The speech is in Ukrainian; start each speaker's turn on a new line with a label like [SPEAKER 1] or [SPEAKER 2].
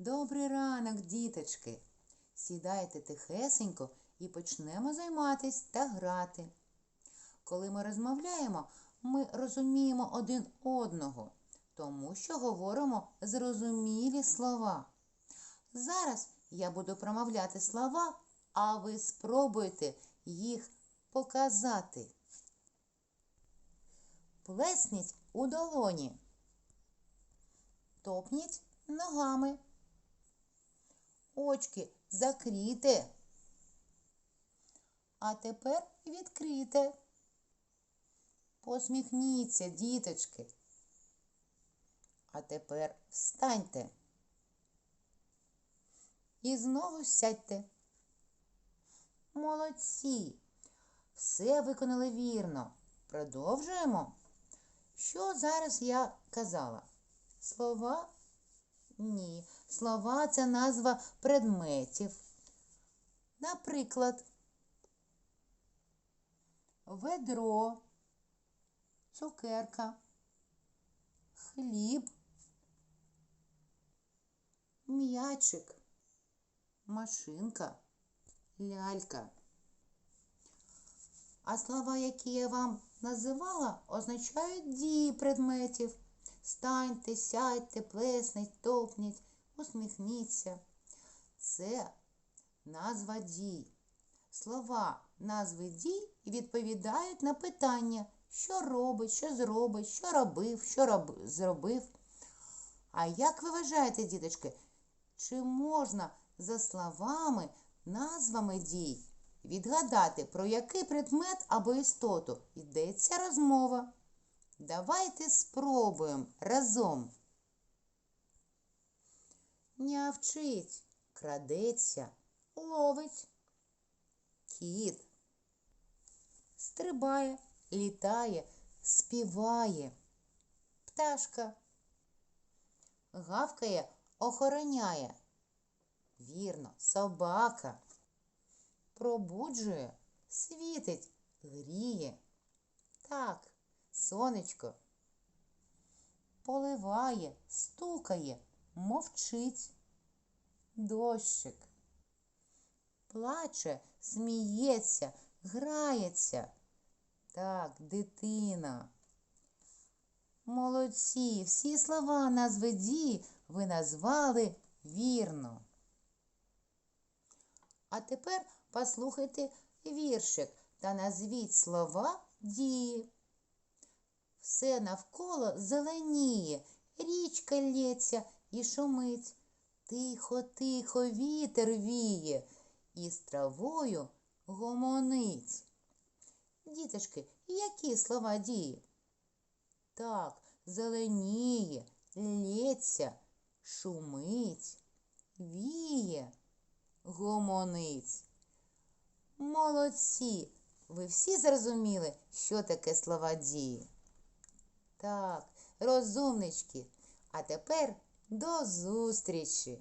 [SPEAKER 1] Добрий ранок, діточки! Сідайте тихесенько і почнемо займатись та грати. Коли ми розмовляємо, ми розуміємо один одного, тому що говоримо зрозумілі слова. Зараз я буду промовляти слова, а ви спробуйте їх показати. Плесніть у долоні. Топніть ногами. Очки закрийте. А тепер відкрийте. Посміхніться, діточки. А тепер встаньте. І знову сядьте. Молодці. Все виконали вірно. Продовжуємо. Що зараз я казала? Слова? Слова це назва предметів. Наприклад, ведро, цукерка, хліб, м'ячик, машинка, лялька. А слова, які я вам називала, означають дії предметів. Станьте, сядьте, плесніть, топніть, усміхніться. Це назва дій. Слова назви дій відповідають на питання, що робить, що зробить, що робив, що роб... зробив. А як ви вважаєте, діточки, чи можна за словами, назвами дій відгадати, про який предмет або істоту йдеться розмова? Давайте спробуємо разом. Нявчить, крадеться, ловить. Кіт стрибає, літає, співає. Пташка гавкає, охороняє. Вірно, собака пробуджує, світить, гріє. Так, сонечко поливає, стукає, мовчить. Дощик плаче, сміється, грається. Так, дитина. Молодці, всі слова назви дії ви назвали вірно. А тепер послухайте віршик та назвіть слова дії. Все навколо зеленіє, річка лється і шумить. Тихо, тихо вітер віє і з травою гомонить. Діточки, які слова дії? Так, зеленіє, лється, шумить, віє, гомонить. Молодці! Ви всі зрозуміли, що таке слова дії? Так, розумнички. А тепер до зустрічі!